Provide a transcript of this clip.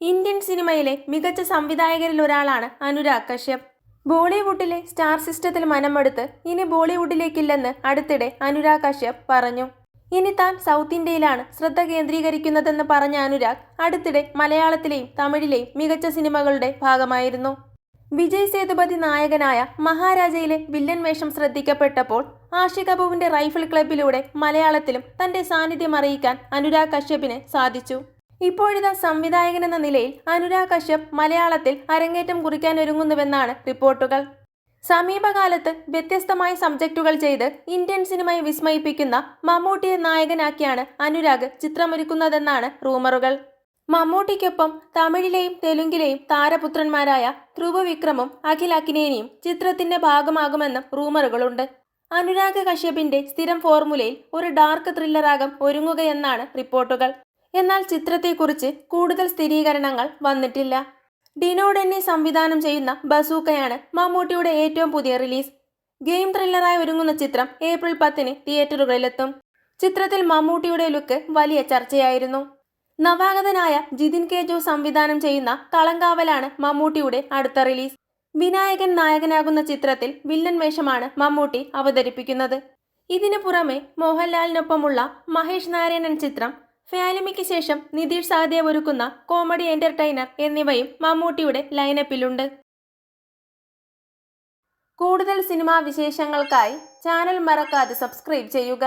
Indian സിനിമയിലെ മികച്ച സംവിധായകരിൽ ഒരാളാണ് അനുരാഗ് കശ്യപ്. ബോളിവുഡിലെ സ്റ്റാർ സിസ്റ്റത്തിൽ മനമെടുത്ത് ഇനി ബോളിവുഡിലേക്കില്ലെന്ന് അടുത്തിടെ അനുരാഗ് കശ്യപ് പറഞ്ഞു. ഇനി താൻ സൗത്ത് ഇന്ത്യയിലാണ് ശ്രദ്ധ കേന്ദ്രീകരിക്കുന്നതെന്ന് പറഞ്ഞ അനുരാഗ് അടുത്തിടെ മലയാളത്തിലെയും തമിഴിലെയും മികച്ച സിനിമകളുടെ ഭാഗമായിരുന്നു. വിജയ് സേതുപതി നായകനായ മഹാരാജയിലെ വില്ലൻ വേഷം ശ്രദ്ധിക്കപ്പെട്ടപ്പോൾ ആഷി കപൂറിന്റെ റൈഫിൾ ക്ലബിലൂടെ മലയാളത്തിലും തന്റെ സാന്നിധ്യം അറിയിക്കാൻ അനുരാഗ് കശ്യപിന് സാധിച്ചു. ഇപ്പോഴിതാ സംവിധായകൻ എന്ന നിലയിൽ അനുരാഗ് കശ്യപ് മലയാളത്തിൽ അരങ്ങേറ്റം കുറിക്കാൻ കുറിക്കാനൊരുങ്ങുന്നുവെന്നാണ് റിപ്പോർട്ടുകൾ. സമീപകാലത്ത് വ്യത്യസ്തമായ സബ്ജക്റ്റുകൾ ചെയ്ത് ഇന്ത്യൻ സിനിമയെ വിസ്മയിപ്പിക്കുന്ന മമ്മൂട്ടിയെ നായകനാക്കിയാണ് അനുരാഗ് ചിത്രമൊരുക്കുന്നതെന്നാണ് റൂമറുകൾ. മമ്മൂട്ടിക്കൊപ്പം തമിഴിലെയും തെലുങ്കിലെയും താരപുത്രന്മാരായ ധ്രുവ വിക്രമും അഖിൽ അഖിലേനിയും ചിത്രത്തിന്റെ ഭാഗമാകുമെന്നും റൂമറുകളുണ്ട്. അനുരാഗ് കശ്യപിന്റെ സ്ഥിരം ഫോർമുലയിൽ ഒരു ഡാർക്ക് ത്രില്ലറാകം ഒരുങ്ങുകയെന്നാണ് റിപ്പോർട്ടുകൾ. എന്നാൽ ചിത്രത്തെക്കുറിച്ച് കൂടുതൽ സ്ഥിരീകരണങ്ങൾ വന്നിട്ടില്ല. ഡിനോ ഡെന്നി സംവിധാനം ചെയ്യുന്ന ബസൂക്കയാണ് മമ്മൂട്ടിയുടെ ഏറ്റവും പുതിയ റിലീസ്. ഗെയിം ത്രില്ലറായി ഒരുങ്ങുന്ന ചിത്രം ഏപ്രിൽ പത്തിന് തിയേറ്ററുകളിലെത്തും. ചിത്രത്തിൽ മമ്മൂട്ടിയുടെ ലുക്ക് വലിയ ചർച്ചയായിരുന്നു. നവാഗതനായ ജിതിൻ കെ ജോ സംവിധാനം ചെയ്യുന്ന കളങ്കാവലാണ് മമ്മൂട്ടിയുടെ അടുത്ത റിലീസ്. വിനായകൻ നായകനാകുന്ന ചിത്രത്തിൽ വില്ലൻ വേഷമാണ് മമ്മൂട്ടി അവതരിപ്പിക്കുന്നത്. ഇതിനു പുറമെ മോഹൻലാലിനൊപ്പമുള്ള മഹേഷ് നാരായണൻ ചിത്രം ഫാലിമിക്ക് ശേഷം നിതീഷ് സഹദേവ് ഒരുക്കുന്ന കോമഡി എന്റർടൈനർ എന്നിവയും മമ്മൂട്ടിയുടെ ലൈനപ്പിലുണ്ട് കൂടുതൽ സിനിമാ വിശേഷങ്ങൾക്കായി ചാനൽ മറക്കാതെ സബ്സ്ക്രൈബ് ചെയ്യുക.